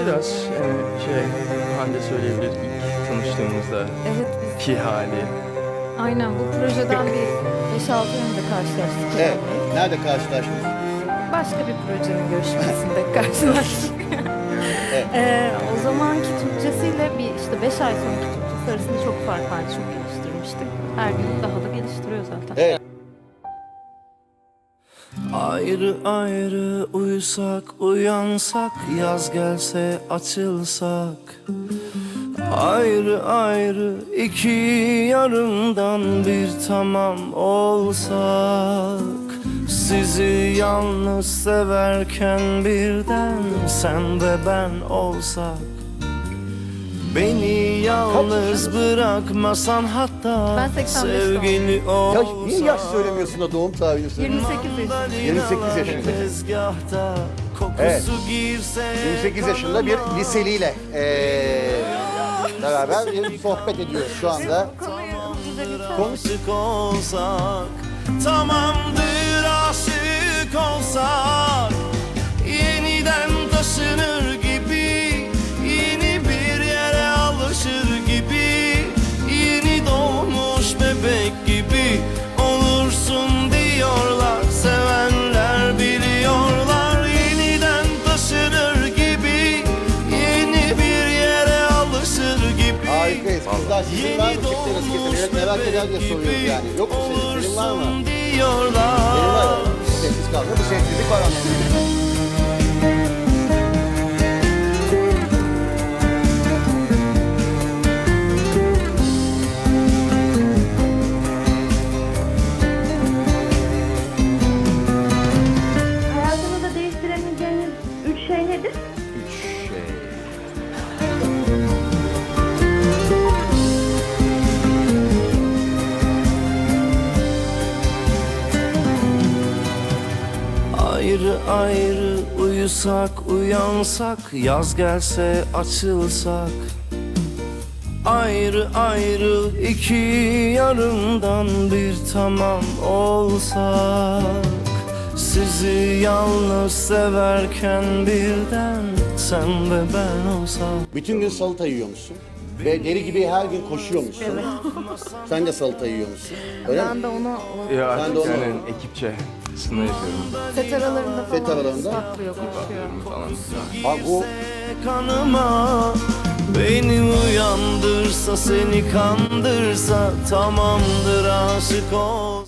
Biraz yani şey Hande söyleyebilir ilk tanıştığımızda Evet biz ki hali. aynen bu projeden bir 5-6 önce karşılaştık. Evet. Nerede karşılaştınız? Başka bir projenin görüşmesinde karşılaştık. Evet. Ee, o zamanki Türkçesiyle bir işte 5 ay sonraki Türkçesi arasında çok fark vardı. Çok geliştirmiştik. Her gün daha da geliştiriyor zaten. Evet. Ayrı ayrı uyusak uyansak Yaz gelse açılsak. Ayrı ayrı iki yarımdan bir tamam olsak. Sizi yalnız severken birden sen ve ben olsak Beni yalnız bırakmasan hatta Ben 85 sevgili Ya olsak niye yaş söylemiyorsun da doğum tarihini söylüyorsun? 28 yaşında. 28 yaşında. Tezgahta kokusu Evet. girse 28 yaşında bir liseliyle eee beraber bir sohbet ediyoruz şu anda. Aşık olsak Tamamdır aşık olsak Çiftleriniz getirerek merak eder diye soruyoruz yani. Yok mu senin? Senin var mı? Benim var. Ayrı ayrı uyusak uyansak Yaz gelse açılsak Ayrı ayrı iki yarımdan bir tamam olsak Sizi yalnız severken birden sen ve ben olsak Bütün gün salata yiyormuşsun. Ve deli gibi her gün koşuyormuşsun. Sen de salata yiyormuşsun. Öyle mi? Ben de onu Ya Ben de artık onu- yani ekipçe ısınma yapıyorum. set aralarında falan Set aralarında? saklıyor, konuşuyor. falan. Bu kanıma Beni uyandırsa seni kandırsa Tamamdır aşık ol